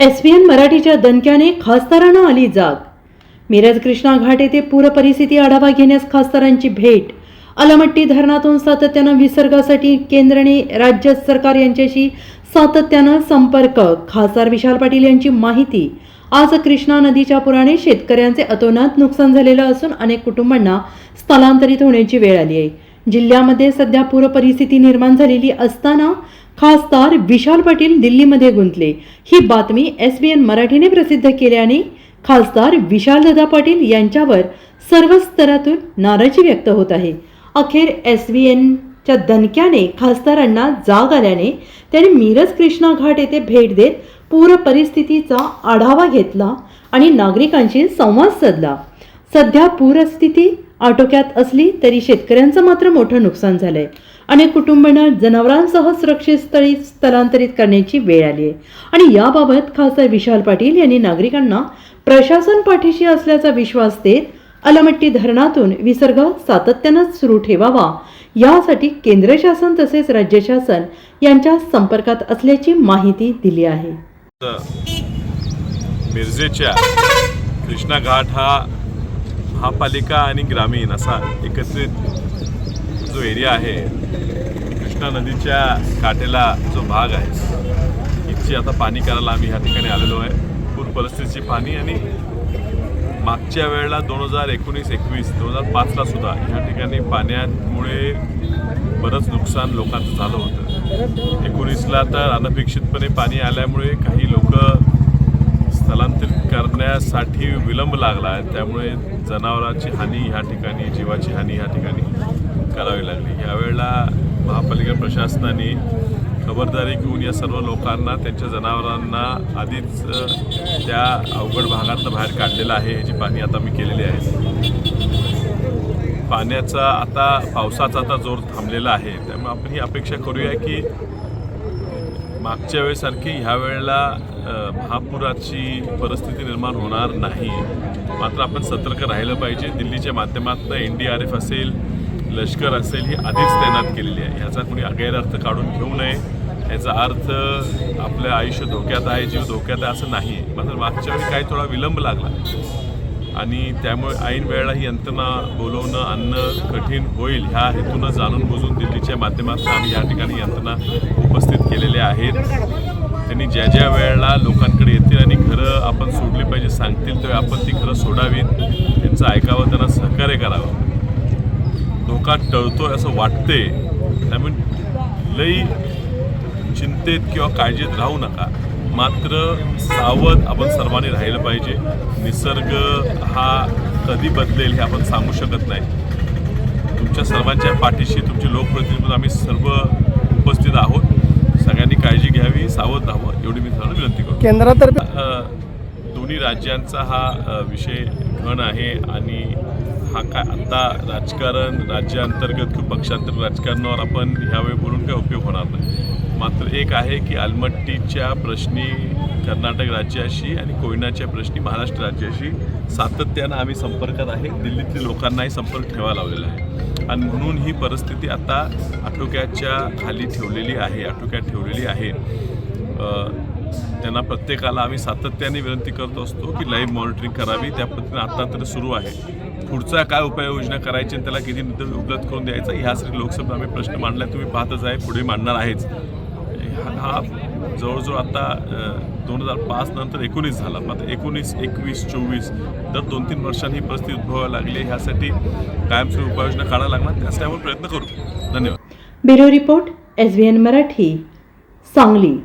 S V N मराठीच्या दणक्याने खासदारांना आली जाग. मिरज कृष्णा घाट येथे पूरपरिस्थिती आढावा घेण्यास खासदारांची भेट. अलमट्टी धरणातून सातत्यानं विसर्गासाठी केंद्र आणि राज्य सरकार यांच्याशी सातत्यानं संपर्क. खासदार विशाल पाटील यांची माहिती. आज कृष्णा नदीच्या पुराने शेतकऱ्यांचे अतोनात नुकसान झालेलं असून अनेक कुटुंबांना स्थलांतरित होण्याची वेळ आली आहे. जिल्ह्यामध्ये सध्या पूर परिस्थिती निर्माण झालेली असताना खासदार विशाल पाटील दिल्लीमध्ये गुंतले. ही बातमी एस बी एन मराठीने प्रसिद्ध केल्याने खासदार विशालदादा पाटील यांच्यावर सर्व स्तरातून नाराजी व्यक्त होत आहे. अखेर एस बी एनच्या दणक्याने खासदारांना जाग आल्याने त्यांनी मिरज कृष्णा घाट येथे भेट देत पूर परिस्थितीचा आढावा घेतला आणि नागरिकांशी संवाद साधला. सध्या पूरस्थिती आटोक्यात असली तरी शेतकऱ्यांचं मात्र मोठं नुकसान झालंय. अनेक कुटुंबांना जनावरांसह सुरक्षित स्थळी स्थलांतरित करण्याची वेळ आली आहे. आणि याबाबत खासदार विशाल पाटील यांनी नागरिकांना प्रशासन पाठीशी असल्याचा विश्वास देत अलमट्टी धरणातून विसर्ग सातत्यानं सुरू ठेवावा. यासाठी केंद्र शासन तसेच राज्य शासन यांच्या संपर्कात असल्याची माहिती दिली आहे. मिरजेच्या कृष्णा घाट हा महापालिका आणि ग्रामीण असा एकत्रित जो एरिया आहे कृष्णा नदीच्या काठेला जो भाग आहे इथची आता पाणी करायला आम्ही ह्या ठिकाणी आलेलो आहे. पूर परिस्थितीची पाणी आणि मागच्या वेळेला दोन हजार एकोणीस एकवीस दोन हजार पाचला सुद्धा ह्या ठिकाणी पाण्यामुळे बरंच नुकसान लोकांचं झालं होतं. एकोणीसला तर अनपेक्षितपणे पाणी आल्यामुळे काही लोक स्थलांतरित करण्यासाठी विलंब लागला आहे. त्यामुळे जनावरांची हानी ह्या ठिकाणी जीवाची हानी ह्या ठिकाणी करावी लागली. यावेळेला महापालिका प्रशासनाने खबरदारी घेऊन या सर्व लोकांना त्यांच्या जनावरांना आधीच त्या अवघड भागातनं बाहेर काढलेलं आहे. ह्याची पाणी आता मी केलेली आहे. पाण्याचा आता पावसाचा आता जोर थांबलेला आहे. त्यामुळे आपण ही अपेक्षा करूया की मागच्या वेळेसारखी ह्या वेळेला महापुराची परिस्थिती निर्माण होणार नाही. मात्र आपण सतर्क राहिलं पाहिजे. दिल्लीच्या माध्यमातून एन डी आर एफ असेल लष्कर असेल ही आधीच तैनात केलेली आहे. ह्याचा कोणी गैरअर्थ काढून घेऊ नये. याचा अर्थ आपलं आयुष्य धोक्यात आहे जीव धोक्यात आहे असं नाही मात्र मागच्या वेळी काही थोडा विलंब लागला. आणि त्यामुळे ऐन वेळेला ही यंत्रणा बोलवणं आणणं कठीण होईल ह्या हेतूनं जाणून बुजून दिल्लीच्या माध्यमातून आम्ही या ठिकाणी यंत्रणा उपस्थित केलेल्या आहेत. त्यांनी ज्या ज्या वेळेला लोकांकडे येतील आणि घरं आपण सोडली पाहिजे सांगतील तेव्हा आपण ती घरं सोडावीत. त्यांचं ऐकावं त्यांना सहकार्य करावं. धोका टळतोय असं वाटते त्यामुळे लई चिंतेत किंवा काळजीत राहू नका. मात्र सावध आपण सर्वांनी राहिलं पाहिजे. निसर्ग हा कधी बदलेल हे आपण सांगू शकत नाही. तुमच्या सर्वांच्या पाठीशी तुमचे लोकप्रतिनिधी म्हणून आम्ही सर्व उपस्थित आहोत. सगळ्यांनी काळजी घ्यावी सावध राहावं एवढी मी सर्वांना विनंती करतो. केंद्रातर्फे दोन्ही राज्यांचा हा विषय घन आहे आणि हा काय आता राजकारण राज्यांतर्गत किंवा पक्षांतर्गत राजकारणावर आपण ह्यावेळी बोलून काही उपयोग होणार नाही. मात्र एक आहे की आलमट्टीच्या प्रश्नी कर्नाटक राज्याशी आणि कोयनाच्या प्रश्नी महाराष्ट्र राज्याशी सातत्यानं आम्ही संपर्कात आहे. दिल्लीतील लोकांनाही संपर्क ठेवा लावलेला आहे. आणि म्हणून ही परिस्थिती आता आटोक्याच्या खाली ठेवलेली आहे आटोक्यात ठेवलेली आहे. त्यांना प्रत्येकाला आम्ही सातत्याने विनंती करत असतो की लाईव्ह मॉनिटरिंग करावी. त्या पद्धतीने आता तरी सुरू आहे. पुढचा काय उपाययोजना करायची आणि त्याला किती निधी उपलब्ध करून द्यायचा ह्यासाठी लोकसभेत आम्ही प्रश्न मांडला तुम्ही पाहतच आहे पुढे मांडणार आहेच. हा जवळजवळ आता दोन हजार पाच नंतर एकोणीस झाला. मात्र एकोणीस एकवीस चोवीस दर दोन तीन वर्षांनी ही परिस्थिती उद्भवायला लागली ह्यासाठी कायमस्वरूपी उपाययोजना काढायला लागणार. त्यासाठी आपण प्रयत्न करू. धन्यवाद. Bureau report S V N Marathi Sangli.